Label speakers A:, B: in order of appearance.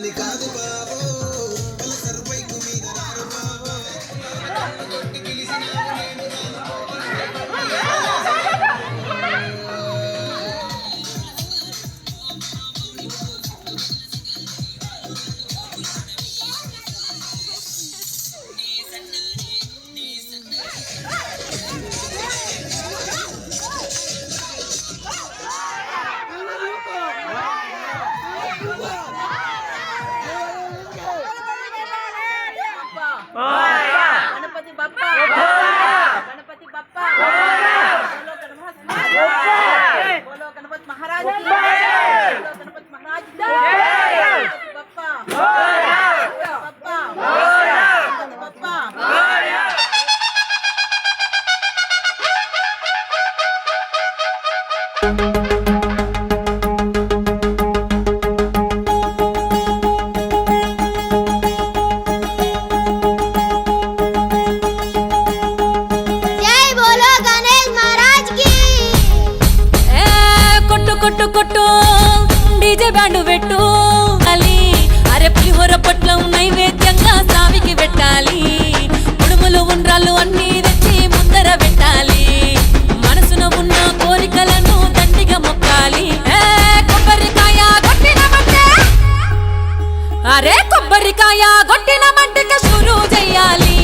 A: Nikadi
B: Babu. pati bapa. Bapa. Mana. Bapa. పెట్టు అలి అరే పులిహోర పొట్లం నైవేద్యంగా సావికి పెట్టాలి. ఉడుములు ఉండ్రాలు అన్ని తెచ్చి ముందర పెట్టాలి. మనసున ఉన్న కోరికలను దండిగా మొక్కాలి. కొబ్బరికాయ కొట్టినమంటే అరే కొబ్బరికాయ కొట్టిన మంటక షురు చెయ్యాలి